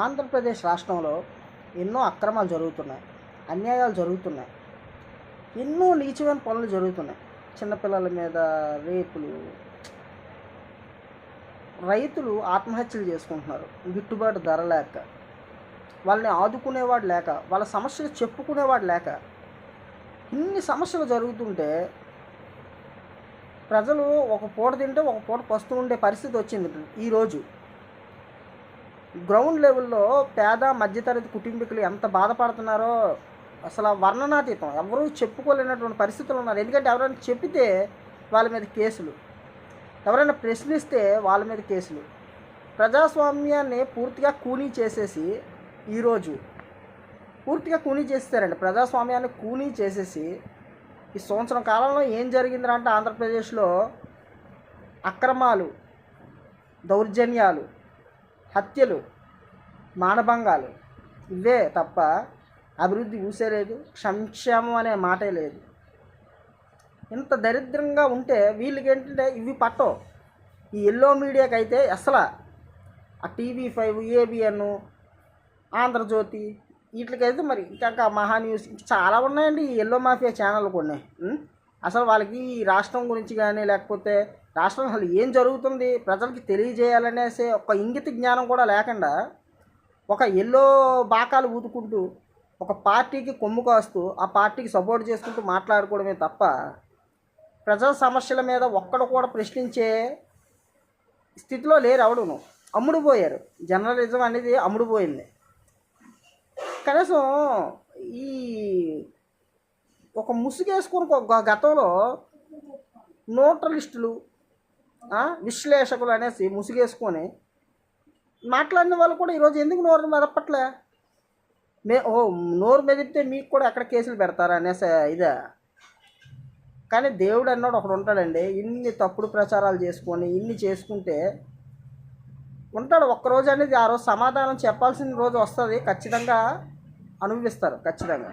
ఆంధ్రప్రదేశ్ రాష్ట్రంలో ఎన్నో అక్రమాలు జరుగుతున్నాయి అన్యాయాలు జరుగుతున్నాయి ఎన్నో నీచమైన పనులు జరుగుతున్నాయి. చిన్నపిల్లల మీద రేపులు రైతులు ఆత్మహత్యలు చేసుకుంటున్నారు. గిట్టుబాటు ధర లేక వాళ్ళని ఆదుకునేవాడు లేక వాళ్ళ సమస్యలు చెప్పుకునేవాడు లేక ఇన్ని సమస్యలు జరుగుతుంటే ప్రజలు ఒక పూట తింటే ఒక పూట పస్తు ఉండే పరిస్థితి వచ్చింది ఈరోజు గ్రౌండ్ లెవెల్లో పేద మధ్యతరగతి కుటుంబీకులు ఎంత బాధపడుతున్నారో అసలు వర్ణనాతీతం. ఎవరూ చెప్పుకోలేనటువంటి పరిస్థితులు ఉన్నారు. ఎందుకంటే ఎవరైనా చెప్పితే వాళ్ళ మీద కేసులు. ఎవరైనా ప్రశ్నిస్తే వాళ్ళ మీద కేసులు. ప్రజాస్వామ్యాన్ని పూర్తిగా కూనీ చేసేసి ఈరోజు పూర్తిగా కూనీ చేస్తారండి ప్రజాస్వామ్యాన్ని కూనీ చేసేసి ఈ సంవత్సరం కాలంలో ఏం జరిగిందంటే ఆంధ్రప్రదేశ్లో అక్రమాలు దౌర్జన్యాలు హత్యలు మానభంగాలు ఇవే తప్ప అభివృద్ధి ఊసే లేదు సంక్షేమం అనే మాటే లేదు. ఇంత దరిద్రంగా ఉంటే వీళ్ళకి ఏంటంటే ఇవి పట్టవు. ఈ ఎల్లో మీడియాకి అయితే అసలు ఆ టీవీ ఫైవ్ ఏబిఎన్ ఆంధ్రజ్యోతి వీటికైతే మరి ఇంకా మహా న్యూస్ చాలా ఉన్నాయండి ఈ ఎల్లో మాఫియా ఛానల్ కొన్ని. అసలు వాళ్ళకి ఈ రాష్ట్రం గురించి కానీ లేకపోతే రాష్ట్రం అసలు ఏం జరుగుతుంది ప్రజలకి తెలియజేయాలనేసి ఒక ఇంగిత జ్ఞానం కూడా లేకుండా ఒక ఎల్లో బాకాలు ఊదుకుంటూ ఒక పార్టీకి కొమ్ము కాస్తూ ఆ పార్టీకి సపోర్ట్ చేసుకుంటూ మాట్లాడుకోవడమే తప్ప ప్రజల సమస్యల మీద ఒక్కడు కూడా ప్రశ్నించే స్థితిలో లేరు ఎవడును. అమ్ముడుపోయారు జర్నలిజం అనేది అమ్ముడుపోయింది కనీసం ఈ ఒక ముసుగేసుకుని ఒక గతంలో న్యూట్రలిస్టులు విశ్లేషకులు అనేసి ముసుగేసుకొని మాట్లాడిన వాళ్ళు కూడా ఈరోజు ఎందుకు నోరు మెదపట్లే? మే ఓ నోరు మెదిపితే మీకు కూడా ఎక్కడ కేసులు పెడతారా అనేసి ఇదే. కానీ దేవుడు అన్నాడు ఒకడు ఉంటాడండి ఇన్ని తప్పుడు ప్రచారాలు చేసుకొని ఇన్ని చేసుకుంటే ఉంటాడు. ఒక్కరోజు అనేది ఆ రోజు సమాధానం చెప్పాల్సిన రోజు వస్తుంది. ఖచ్చితంగా అనుభవిస్తారు ఖచ్చితంగా.